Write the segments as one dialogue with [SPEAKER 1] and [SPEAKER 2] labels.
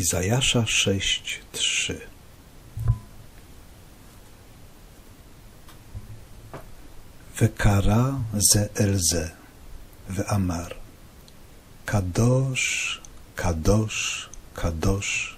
[SPEAKER 1] Izajasza 6:3 וקרא זה אל זה, ואמר, קדוש, קדוש, קדוש,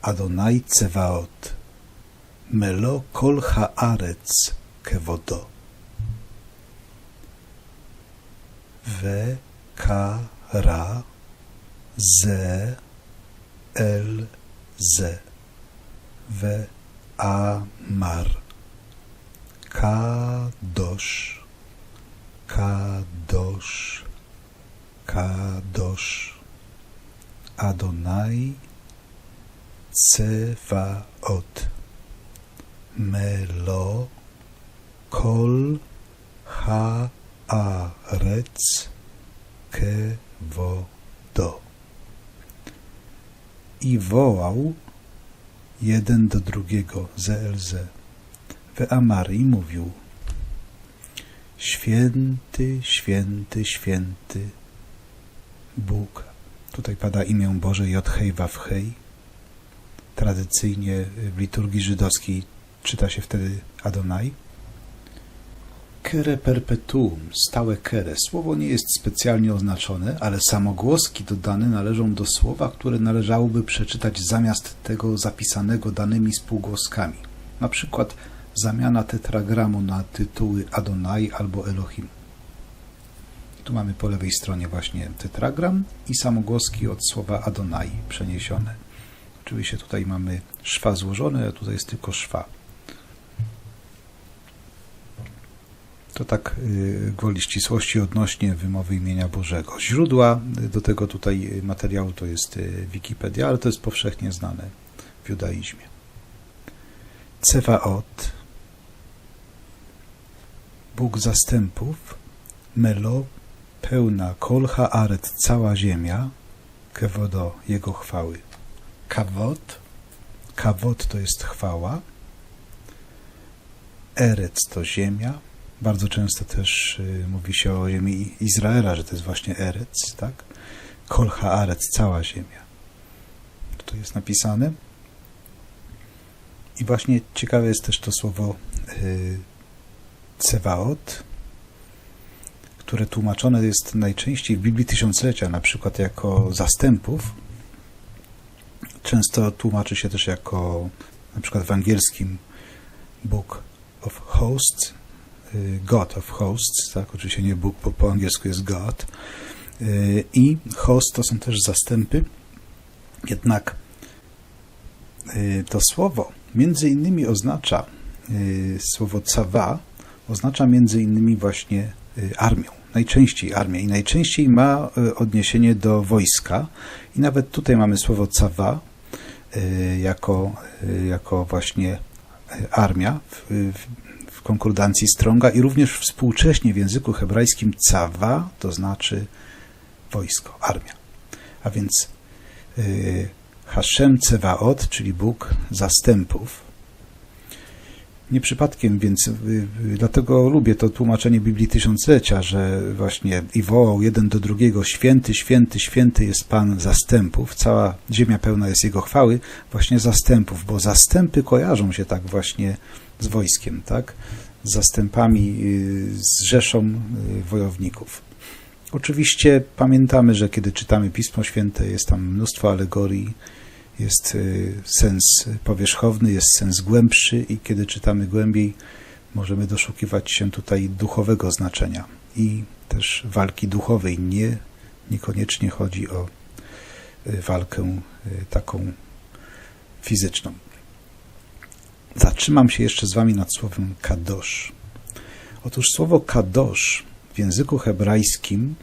[SPEAKER 1] אדוני צבאות, מלוא כל הארץ כבודו. וקרא זה אל זה, ואמר, קדוש, קדוש, קדוש, אדוני צבאות, מלוא כל הארץ כבודו. I wołał jeden do drugiego, ze Elze. Weamar i mówił Święty, święty, święty Bóg. Tutaj pada imię Boże Jodhej Wawhej. Tradycyjnie w liturgii żydowskiej czyta się wtedy Adonai. Kere perpetuum, stałe kere. Słowo nie jest specjalnie oznaczone, ale samogłoski dodane należą do słowa, które należałoby przeczytać zamiast tego zapisanego danymi spółgłoskami. Na przykład zamiana tetragramu na tytuły Adonai albo Elohim. Tu mamy po lewej stronie właśnie tetragram i samogłoski od słowa Adonai przeniesione. Oczywiście tutaj mamy szwa złożone, a tutaj jest tylko szwa. To tak y, gwoli ścisłości odnośnie wymowy imienia Bożego. Źródła do tego tutaj materiału to jest y, Wikipedia, ale to jest powszechnie znane w judaizmie. Cewaot, Bóg zastępów, Melo, pełna kolcha aret, cała ziemia, kewodo, Jego chwały. Kawot, kawot to jest chwała, erec to ziemia, bardzo często też y, mówi się o ziemi Izraela, że to jest właśnie erec, tak? Kolcha arec, cała ziemia. To jest napisane. I właśnie ciekawe jest też to słowo y, Cewaot, które tłumaczone jest najczęściej w Biblii Tysiąclecia, na przykład jako zastępów. Często tłumaczy się też jako, na przykład w angielskim, Book of Hosts, God of Hosts, tak, oczywiście nie Bóg, bo po angielsku jest God. Y, I host to są też zastępy, jednak y, to słowo między innymi oznacza, słowo cawa, oznacza między innymi właśnie armię. Najczęściej armię i najczęściej ma odniesienie do wojska. I nawet tutaj mamy słowo cawa jako, jako właśnie armia w, w konkordancji Stronga i również współcześnie w języku hebrajskim cawa to znaczy wojsko, armia. A więc y, Hashem Cevaot, czyli Bóg zastępów. Nie przypadkiem, więc y, y, dlatego lubię to tłumaczenie Biblii Tysiąclecia, że właśnie i wołał jeden do drugiego, święty, święty, święty jest Pan zastępów, cała ziemia pełna jest Jego chwały, właśnie zastępów, bo zastępy kojarzą się tak właśnie z wojskiem, tak? Z zastępami, z rzeszą wojowników. Oczywiście pamiętamy, że kiedy czytamy Pismo Święte, jest tam mnóstwo alegorii, jest sens powierzchowny, jest sens głębszy i kiedy czytamy głębiej, możemy doszukiwać się tutaj duchowego znaczenia i też walki duchowej. Nie, niekoniecznie chodzi o walkę taką fizyczną. Zatrzymam się jeszcze z Wami nad słowem kadosz. Otóż słowo kadosz w języku hebrajskim,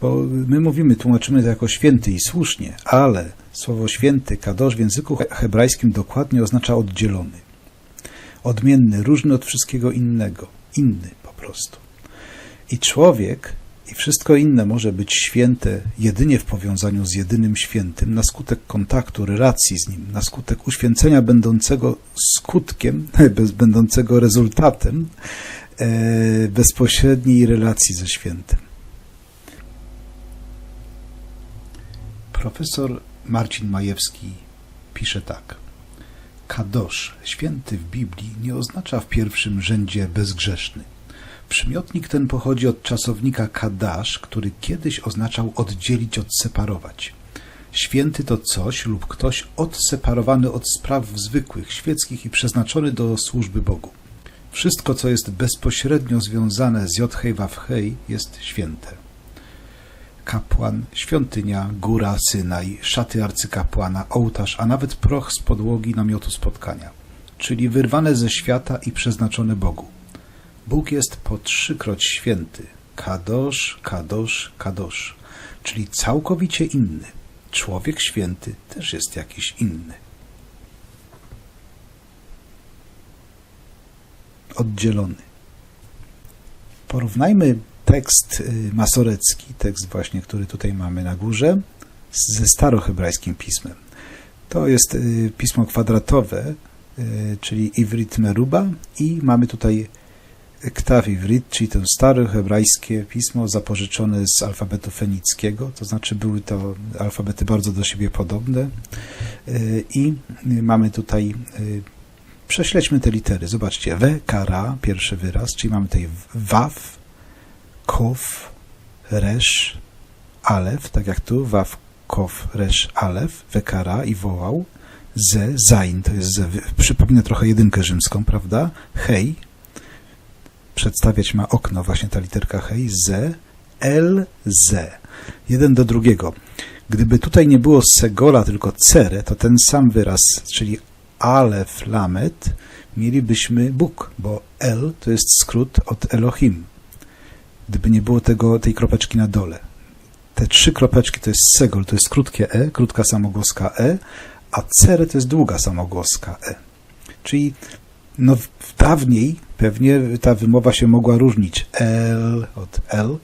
[SPEAKER 1] bo my mówimy, tłumaczymy to jako święty i słusznie, ale słowo święty, kadosz w języku hebrajskim dokładnie oznacza oddzielony, odmienny, różny od wszystkiego innego, inny po prostu. I człowiek i wszystko inne może być święte jedynie w powiązaniu z jedynym świętym, na skutek kontaktu, relacji z nim, na skutek uświęcenia będącego skutkiem, będącego rezultatem e, bezpośredniej relacji ze świętym. Profesor Marcin Majewski pisze tak. Kadosz, święty w Biblii, nie oznacza w pierwszym rzędzie bezgrzeszny. Przymiotnik ten pochodzi od czasownika kadasz, który kiedyś oznaczał oddzielić, odseparować. Święty to coś lub ktoś odseparowany od spraw zwykłych, świeckich i przeznaczony do służby Bogu. Wszystko, co jest bezpośrednio związane z Jodhej Wawhej, jest święte. Kapłan, świątynia, góra, Synaj, szaty arcykapłana, ołtarz, a nawet proch z podłogi namiotu spotkania, czyli wyrwane ze świata i przeznaczone Bogu. Bóg jest po trzykroć święty. Kadosz, kadosz, kadosz, czyli całkowicie inny. Człowiek święty też jest jakiś inny. Oddzielony. Porównajmy tekst y, masorecki, tekst właśnie, który tutaj mamy na górze, ze starohebrajskim pismem. To jest y, pismo kwadratowe, y, czyli Ivrit Meruba i mamy tutaj Ktaw Ivrit, czyli to starohebrajskie pismo zapożyczone z alfabetu fenickiego, to znaczy były to alfabety bardzo do siebie podobne i mamy tutaj prześledźmy te litery. Zobaczcie, W, Kara, pierwszy wyraz, czyli mamy tutaj Waw, Kof, Resz, Alef, tak jak tu, Waw, Kof, Resz, Alef, Wekara i wołał, Ze, Zain, to jest Ze, przypomina trochę jedynkę rzymską, prawda? Hej, przedstawiać ma okno, właśnie ta literka hej, Ze, El, Ze, jeden do drugiego. Gdyby tutaj nie było Segola, tylko Cere, to ten sam wyraz, czyli Alef, Lamet, mielibyśmy Bóg, bo El to jest skrót od Elohim gdyby nie było tego, tej kropeczki na dole. Te trzy kropeczki to jest segol, to jest krótkie e, krótka samogłoska e, a cere to jest długa samogłoska e. Czyli no, dawniej pewnie ta wymowa się mogła różnić L od L,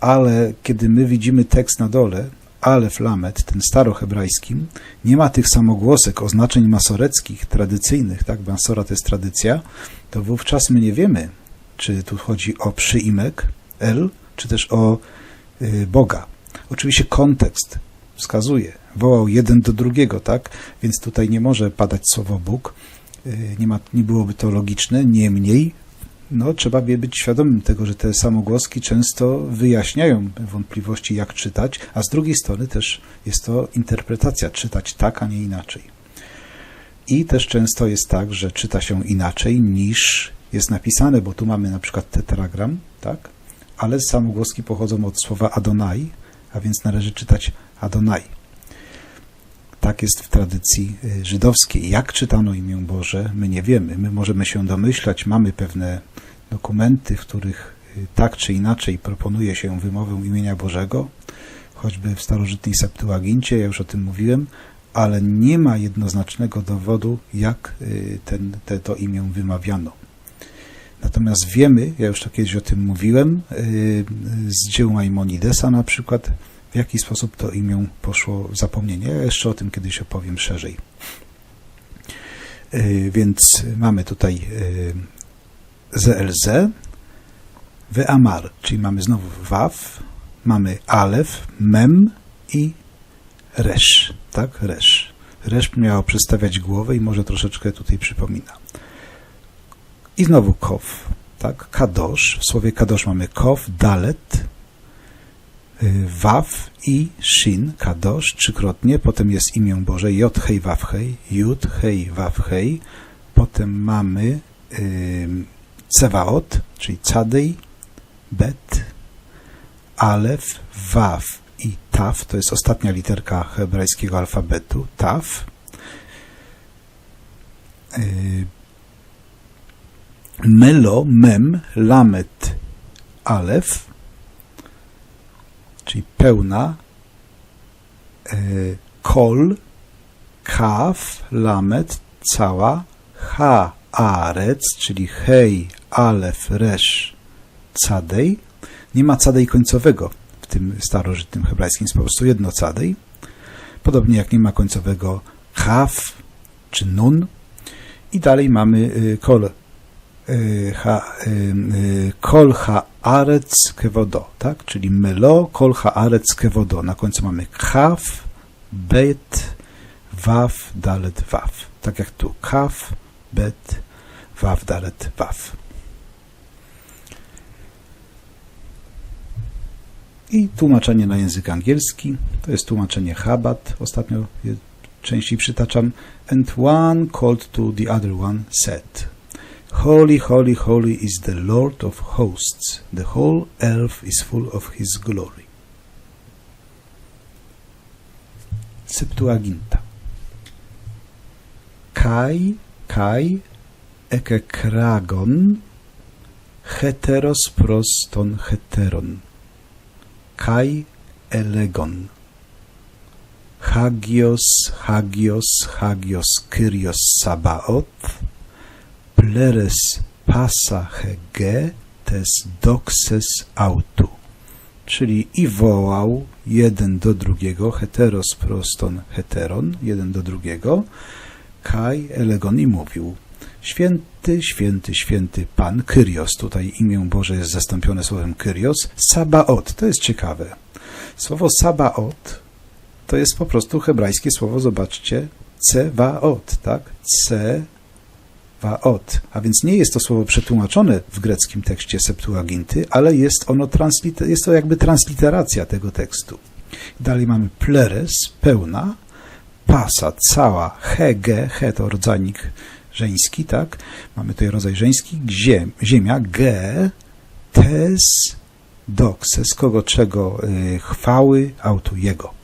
[SPEAKER 1] ale kiedy my widzimy tekst na dole, Alef Lamet, ten starohebrajskim, nie ma tych samogłosek, oznaczeń masoreckich, tradycyjnych, tak, Masora to jest tradycja, to wówczas my nie wiemy, czy tu chodzi o przyimek, El, czy też o y, Boga. Oczywiście kontekst wskazuje, wołał jeden do drugiego, tak? Więc tutaj nie może padać słowo Bóg, y, nie, ma, nie byłoby to logiczne, niemniej no, trzeba by być świadomym tego, że te samogłoski często wyjaśniają wątpliwości, jak czytać, a z drugiej strony też jest to interpretacja, czytać tak, a nie inaczej. I też często jest tak, że czyta się inaczej niż jest napisane, bo tu mamy na przykład tetragram, tak? Ale samogłoski pochodzą od słowa Adonai, a więc należy czytać Adonai. Tak jest w tradycji y, żydowskiej. Jak czytano imię Boże, my nie wiemy. My możemy się domyślać, mamy pewne dokumenty, w których y, tak czy inaczej proponuje się wymowę imienia Bożego, choćby w starożytnej Septuagincie, ja już o tym mówiłem, ale nie ma jednoznacznego dowodu, jak y, ten, te, to imię wymawiano. Natomiast wiemy, ja już to kiedyś o tym mówiłem, y, z dzieł Maimonidesa na przykład, w jaki sposób to imię poszło w zapomnienie. Ja jeszcze o tym kiedyś opowiem szerzej. Y, więc mamy tutaj y, ZLZ, Weamar, czyli mamy znowu Waw, mamy Alef, Mem i Resz, tak? Resz. Resz miało przedstawiać głowę i może troszeczkę tutaj przypomina. I znowu kow, tak? Kadosz. W słowie kadosz mamy kow, dalet, y, waw i shin, kadosz, trzykrotnie. Potem jest imię Boże, jod, hej, waw, hej, jud, hej, waw, hej. Potem mamy y, cewaot, czyli cadej, bet, alef, waw i taf. To jest ostatnia literka hebrajskiego alfabetu, taf. Y, Melo, Mem, Lamet, Alef, czyli pełna, e, Kol, Kaf, Lamet, cała, Ha, Arec, czyli Hej, Alef, Resz, Cadej. Nie ma cadej końcowego w tym starożytnym hebrajskim, jest po prostu jedno cadej. Podobnie jak nie ma końcowego Haf czy Nun. I dalej mamy y, Kol, Y, y, y, kol ha arec kewodo, tak? Czyli melo kol ha arec kewodo. Na końcu mamy kaf, bet, waf, dalet, waf. Tak jak tu kaf, bet, waf, dalet, waf. I tłumaczenie na język angielski. To jest tłumaczenie Chabad. Ostatnio je częściej przytaczam. And one called to the other one said, Holy, holy, holy is the Lord of hosts. The whole earth is full of his glory. Septuaginta. Kai, kai, eke kragon, heteros proston heteron. Kai elegon. Hagios, hagios, hagios, kyrios sabaoth pleres pasa hege, tes doxes autu. Czyli i wołał jeden do drugiego, heteros proston heteron, jeden do drugiego, Kai elegon i mówił, Święty, święty, święty Pan, Kyrios, tutaj imię Boże jest zastąpione słowem Kyrios, Sabaot, to jest ciekawe. Słowo Sabaot to jest po prostu hebrajskie słowo, zobaczcie, Cevaot, tak? Cevaot. A więc nie jest to słowo przetłumaczone w greckim tekście Septuaginty, ale jest ono transliter- jest to jakby transliteracja tego tekstu. Dalej mamy pleres, pełna, pasa, cała, hege, he to rodzajnik żeński, tak? Mamy tutaj rodzaj żeński, ziem, ziemia, ge, tes, doxes, kogo czego y, chwały, autu jego.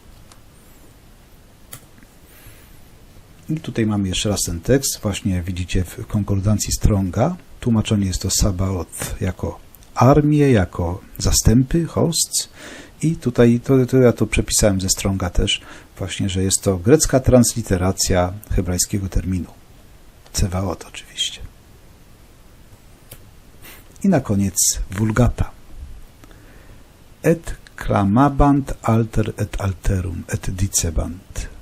[SPEAKER 1] I tutaj mamy jeszcze raz ten tekst, właśnie widzicie w konkordancji Stronga. Tłumaczenie jest to Sabaoth jako armię, jako zastępy, hosts. I tutaj, to, to ja to przepisałem ze Stronga też, właśnie, że jest to grecka transliteracja hebrajskiego terminu. Cevaot oczywiście. I na koniec Vulgata. Et clamabant alter et alterum et dicebant.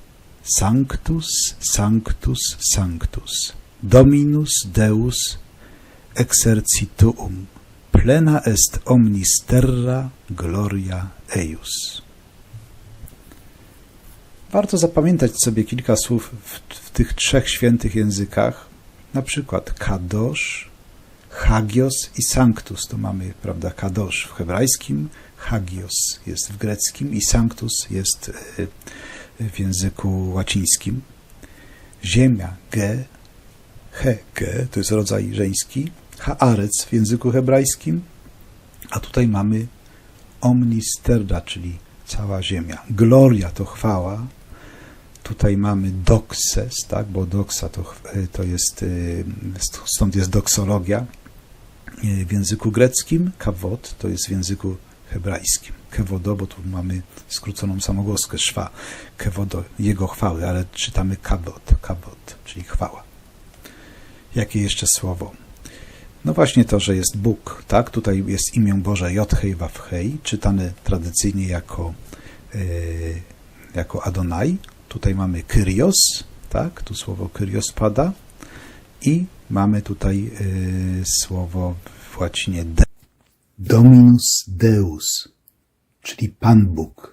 [SPEAKER 1] Sanctus, Sanctus, Sanctus. Dominus Deus exercituum. Plena est omnis terra gloria eius. Warto zapamiętać sobie kilka słów w, w tych trzech świętych językach, na przykład kadosz, hagios i sanctus. To mamy, prawda, kadosz w hebrajskim, hagios jest w greckim i sanctus jest y, w języku łacińskim. Ziemia, ge, he, ge, to jest rodzaj żeński, haaretz w języku hebrajskim, a tutaj mamy omnisterda, czyli cała ziemia. Gloria to chwała. Tutaj mamy doxes, tak, bo doxa to, to jest, stąd jest doksologia w języku greckim, kawod to jest w języku hebrajskim. Kewodo, bo tu mamy skróconą samogłoskę szwa. Kewodo, jego chwały, ale czytamy kawod, kawod, czyli chwała. Jakie jeszcze słowo? No właśnie to, że jest Bóg, tak? Tutaj jest imię Boże Jodhej Wawhej, czytane tradycyjnie jako, yy, jako Adonai. Tutaj mamy Kyrios, tak? Tu słowo Kyrios pada. I mamy tutaj yy, słowo w łacinie de. Dominus Deus, czyli Pan Bóg.